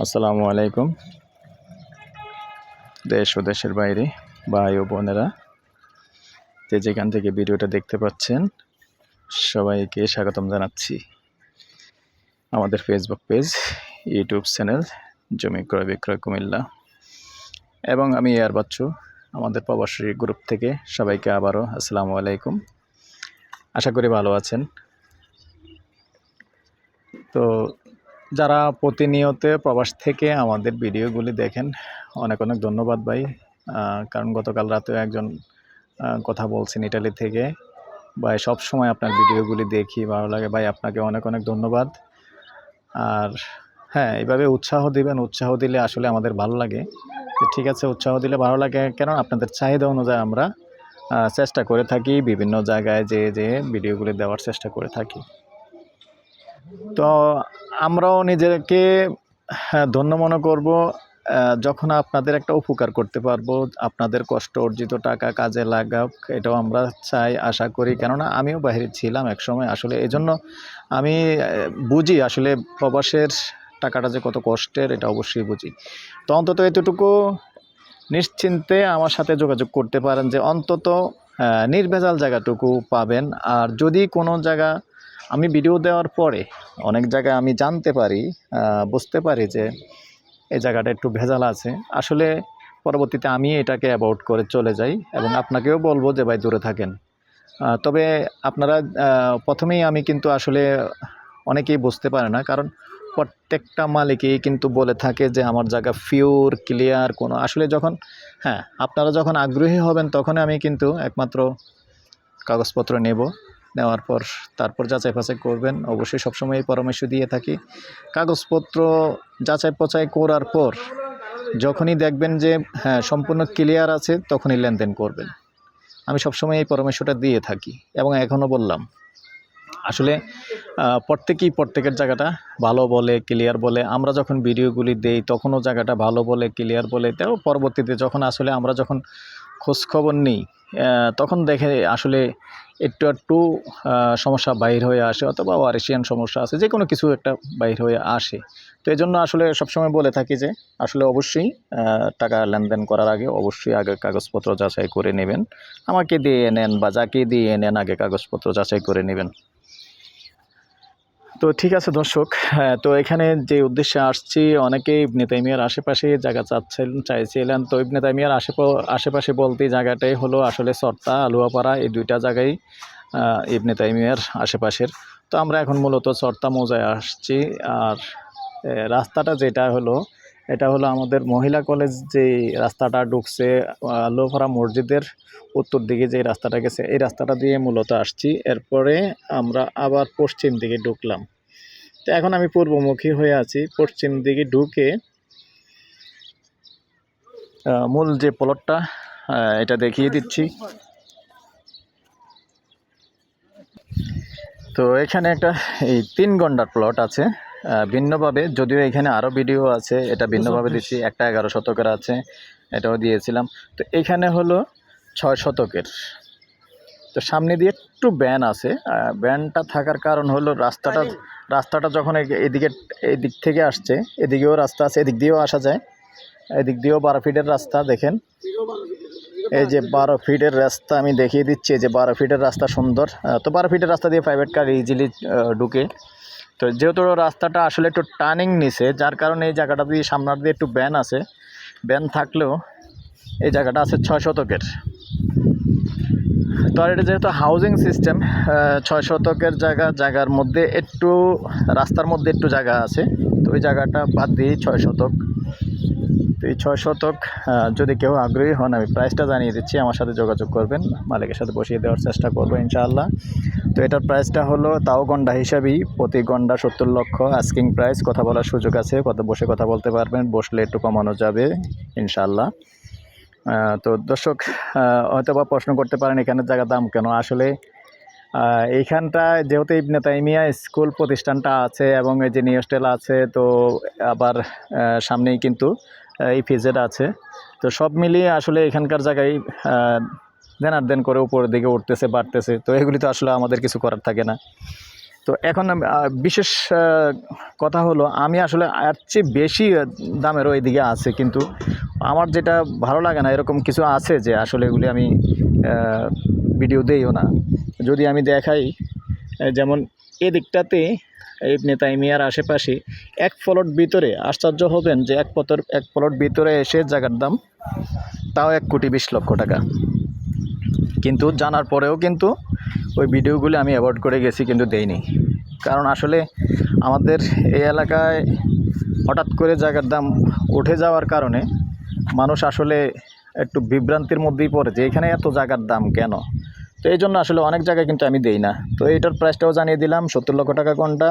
আসসালামু আলাইকুম। দেশ ও দেশের বাইরে ভাই ও বোনেরা, যে যেখান থেকে ভিডিওটা দেখতে পাচ্ছেন, সবাইকে স্বাগতম জানাচ্ছি। আমাদের ফেসবুক পেজ ইউটিউব চ্যানেল জমি ক্রয় বিক্রয় কুমিল্লা। এবং আমি এয়ার বাচ্চু, আমাদের প্রবাসী গ্রুপ থেকে সবাইকে আবারও আসসালামু আলাইকুম। আশা করি ভালো আছেন। তো যারা প্রতিনিয়ত প্রবাস থেকে আমাদের ভিডিওগুলি দেখেন, অনেক অনেক ধন্যবাদ ভাই। কারণ গতকাল রাতেও একজন কথা বলছেন ইটালি থেকে। ভাই সব সময় আপনার ভিডিওগুলি দেখি, ভালো লাগে। ভাই, আপনাকে অনেক অনেক ধন্যবাদ। আর হ্যাঁ এইভাবে উৎসাহ দিবেন, উৎসাহ দিলে আসলে আমাদের ভালো লাগে। ঠিক আছে, উৎসাহ দিলে ভালো লাগে। কেন আপনাদের চাহিদা অনুযায়ী আমরা চেষ্টা করে থাকি বিভিন্ন জায়গায় যে যে ভিডিওগুলি দেওয়ার চেষ্টা করে থাকি। তো আমরাও নিজেকে হ্যাঁ, ধন্য মনে করব যখন আপনাদের একটা উপকার করতে পারব আপনাদের কষ্ট অর্জিত টাকা কাজে লাগাক এটাও আমরা চাই আশা করি। কেননা আমিও বাইরে ছিলাম এক সময় আসলে এজন্য আমি বুঝি আসলে প্রবাসের টাকাটা যে কত কষ্টের এটা অবশ্যই বুঝি। তো অন্তত এতটুকু নিশ্চিন্তে আমার সাথে যোগাযোগ করতে পারেন যে অন্তত নির্ভেজাল জায়গাটুকু পাবেন। আর যদি কোনো জায়গা আমি ভিডিও দেওয়ার পরে অনেক জায়গায় আমি জানতে পারি বুঝতে পারি যে এই জায়গাটা একটু ভেজাল আছে। আসলে পরবর্তীতে আমি এটাকে অ্যাভয়েড করে চলে যাই এবং আপনাকেও বলব যে ভাই দূরে থাকেন। তবে আপনারা প্রথমেই আমি কিন্তু আসলে অনেকেই বুঝতে পারে না, কারণ প্রত্যেকটা মালিকই কিন্তু বলে থাকে যে আমার জায়গা ফিউর ক্লিয়ার কোনো আসলে যখন হ্যাঁ আপনারা যখন আগ্রহী হবেন তখন আমি কিন্তু একমাত্র কাগজপত্র নেব। নেওয়ার পর তারপর যাচাই বাছাই করবেন। অবশ্যই সবসময় এই পরামর্শ দিয়ে থাকি। কাগজপত্র যাচাই বাছাই করার পর যখনই দেখবেন যে হ্যাঁ সম্পূর্ণ ক্লিয়ার আছে, তখনই লেনদেন করবেন। আমি সবসময় এই পরামর্শটা দিয়ে থাকি এবং এখনও বললাম, আসলে প্রত্যেকেই প্রত্যেকের জায়গাটা ভালো বলে ক্লিয়ার বলে। আমরা যখন ভিডিওগুলি দেই, তখনও জায়গাটা ভালো বলে ক্লিয়ার বলে। তাও পরবর্তীতে যখন আসলে আমরা যখন খোঁজখবর নিই তখন দেখে আসলে একটু একটু সমস্যা বাইর হয়ে আসে অথবা ওয়ারেশিয়ান সমস্যা আছে যে কোনো কিছু একটা বাইর হয়ে আসে। তো এই জন্য আসলে সবসময় বলে থাকি যে, আসলে অবশ্যই টাকা লেনদেন করার আগে অবশ্যই আগে কাগজপত্র যাচাই করে নেবেন। আমাকে দিয়ে নেন বা যাকে দিয়ে নেন আগে কাগজপত্র যাচাই করে নেবেন। তো ঠিক আছে দর্শক। হ্যাঁ, তো এখানে যে উদ্দেশ্যে আসছি অনেকেই ইবনে তাইমিয়ার আশেপাশে জায়গা চাচ্ছেন চাইছিলেন। তো ইবনে তাইমিয়ার আশেপা আশেপাশে বলতে জায়গাটাই হলো আসলে সর্তা আলুয়াপাড়া এই দুইটা জায়গায় ইবনে তাইমিয়ার আশেপাশের। তো আমরা এখন মূলত সর্তা মৌজায় আসছি। আর রাস্তাটা যেটা হলো এটা হলো আমাদের মহিলা কলেজ যে রাস্তাটা ঢুকছে আলুয়াপাড়া মসজিদের উত্তর দিকে যে রাস্তাটা গেছে এই রাস্তাটা দিয়ে মূলত আসছি। এরপরে আমরা আবার পশ্চিম দিকে ঢুকলাম। তো এখন আমি পূর্বমুখী হয়ে আছি। পশ্চিম দিকে ঢুকে মূল যে প্লটটা এটা দেখিয়ে দিচ্ছি। তো এখানে একটা এই তিন ঘণ্টার প্লট আছে ভিন্নভাবে। যদিও এখানে আরও ভিডিও আছে এটা ভিন্নভাবে দিচ্ছি। একটা এগারো শতকের আছে এটাও দিয়েছিলাম। তো এখানে হলো ছয় শতকের। তো সামনে দিয়ে একটু ব্যান আছে। ব্যানটা থাকার কারণ হলো রাস্তাটা রাস্তাটা যখন এদিকে এদিক থেকে আসছে এদিকেও রাস্তা আছে এদিক দিয়েও আসা যায়। এদিক দিয়েও বারো ফিটের রাস্তা দেখেন। এই যে বারো ফিটের রাস্তা আমি দেখিয়ে দিচ্ছি এই যে বারো ফিটের রাস্তা সুন্দর। তো বারো ফিটের রাস্তা দিয়ে প্রাইভেট কার ইজিলি ঢুকে। তো যেহেতু রাস্তাটা আসলে একটু টার্নিং নিছে যার কারণে এই জায়গাটা দিয়ে সামনের দিয়ে একটু ব্যান আছে। ব্যান থাকলেও এই জায়গাটা আছে ছয় শতকের। তো আর এটা যেহেতু হাউজিং সিস্টেম ছয় শতকের জায়গা, জায়গার মধ্যে একটু, রাস্তার মধ্যে একটু জায়গা আছে, তো ওই জায়গাটা বাদ দিয়েই ছয় শতক। তো এই ছয় শতক যদি কেউ আগ্রহী হন, আমি প্রাইসটা জানিয়ে দিচ্ছি, আমার সাথে যোগাযোগ করবেন, মালিকের সাথে বসিয়ে দেওয়ার চেষ্টা করব, ইনশাআল্লাহ। তো এটার প্রাইসটা হলো তাও গন্ডা হিসাবেই, প্রতি গন্ডা সত্তর লক্ষ আস্কিং প্রাইস কথা বলার সুযোগ আছে কত বসে কথা বলতে পারবেন, বসলে একটু কমানো যাবে, ইনশাআল্লাহ। তো দর্শক হয়তো বা প্রশ্ন করতে পারেন, এখানের জায়গার দাম কেন? আসলে এইখানটা যেহেতু ইবনে তাইমিয়া স্কুল প্রতিষ্ঠানটা আছে এবং এই যে নিউ হোস্টেল আছে, তো আবার সামনেই কিন্তু এই ফিজেট আছে। তো সব মিলিয়ে আসলে এখানকার জায়গায় দেন আর দেন করে উপরের দিকে উঠতেছে, বাড়তেছে। তো এগুলি তো আসলে আমাদের কিছু করার থাকে না। তো এখন বিশেষ কথা হলো, আমি আসলে এর চেয়ে বেশি দামের ওই দিকে আছে, কিন্তু আমার যেটা ভালো লাগে না, এরকম কিছু আছে যে আসলে এগুলি আমি ভিডিও দেইও না। যদি আমি দেখাই যেমন এদিকটাতে, এই নেতাইমিয়ার আশেপাশে, এক প্লট ভিতরে আশ্চর্য হবেন যে এক পতর এক প্লট ভিতরে এসে জায়গার দাম তাও এক কোটি বিশ লক্ষ টাকা। কিন্তু জানার পরেও কিন্তু ওই ভিডিওগুলি আমি অ্যাভয়েড করে গেছি কিন্তু দেইনি। কারণ আসলে আমাদের এই এলাকায় হঠাৎ করে জায়গার দাম উঠে যাওয়ার কারণে মানুষ আসলে একটু বিভ্রান্তির মধ্যেই পড়ে যে এখানে এত জায়গার দাম কেন? তো এই জন্য আসলে অনেক জায়গায় কিন্তু আমি দেই না। তো এইটার প্রাইসটাও জানিয়ে দিলাম, সত্তর লক্ষ টাকা কোনটা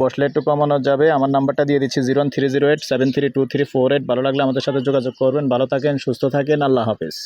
বসলে একটু কমানো যাবে। আমার নাম্বারটা দিয়ে দিচ্ছি zero three zero eight seven three two three four eight ভালো লাগলে আমাদের সাথে যোগাযোগ করবেন। ভালো থাকেন, সুস্থ থাকেন। আল্লাহ হাফেজ।